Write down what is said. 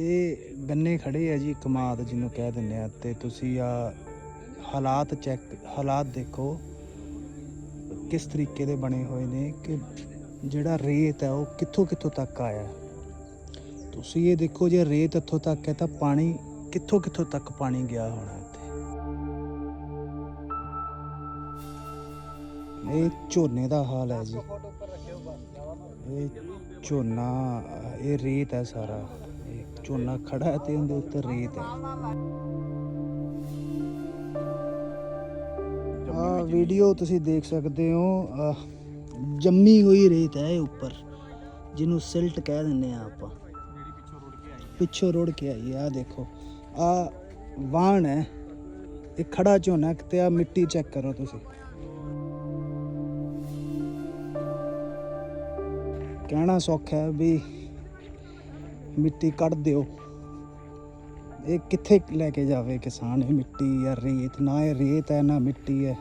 ਇਹ ਗੰਨੇ ਖੜੇ ਆ ਜੀ, ਕਮਾਦ ਜਿਹਨੂੰ ਕਹਿ ਦਿੰਦੇ ਆ, ਤੇ ਤੁਸੀਂ ਆ ਹਾਲਾਤ ਚੈੱਕ ਹਾਲਾਤ ਦੇਖੋ ਕਿਸ ਤਰੀਕੇ ਦੇ ਬਣੇ ਹੋਏ ਨੇ ਕਿ ਜਿਹੜਾ ਰੇਤ ਹੈ ਉਹ ਕਿੱਥੋਂ ਕਿੱਥੋਂ ਤੱਕ ਆਇਆ। ਤੁਸੀਂ ਇਹ ਦੇਖੋ ਜੇ ਰੇਤ ਇੱਥੋਂ ਤੱਕ ਹੈ ਤਾਂ ਪਾਣੀ ਕਿੱਥੋਂ ਕਿੱਥੋਂ ਤੱਕ ਪਾਣੀ ਗਿਆ ਹੋਣਾ ਇੱਥੇ। ਇਹ ਝੋਨੇ ਦਾ ਹਾਲ ਹੈ ਜੀ। ਇਹ ਝੋਨਾ, ਇਹ ਰੇਤ ਹੈ ਸਾਰਾ। ਝੋਨਾ ਖੜਾ ਹੈ ਤੇ ਉਹਦੇ ਉੱਤੇ ਰੇਤ ਹੈ। ਆ ਵੀਡੀਓ ਤੁਸੀਂ ਦੇਖ ਸਕਦੇ ਹੋ। ਜੰਮੀ ਹੋਈ ਰੇਤ ਹੈ ਇਹ ਉੱਪਰ ਜਿਹਨੂੰ ਸਿਲਟ ਕਹਿ ਦਿੰਦੇ ਆ ਆਪਾਂ। ਪਿੱਛੋਂ ਰੋੜ ਕੇ ਆਈ ਆ ਦੇਖੋ। ਆ ਵਾਣ ਹੈ ਇਹ ਖੜਾ ਝੋਨਾ ਤੇ ਆ ਮਿੱਟੀ ਚੈੱਕ ਕਰੋ ਤੁਸੀਂ। ਕਹਿਣਾ ਸੌਖਾ ਹੈ ਵੀ ਮਿੱਟੀ ਕੱਢ ਦਿਓ। ਇਹ ਕਿੱਥੇ ਲੈ ਕੇ ਜਾਵੇ ਕਿਸਾਨ? ਇਹ ਮਿੱਟੀ ਜਾਂ ਰੇਤ। ਨਾ ਇਹ ਰੇਤ ਹੈ, ਨਾ ਮਿੱਟੀ ਹੈ।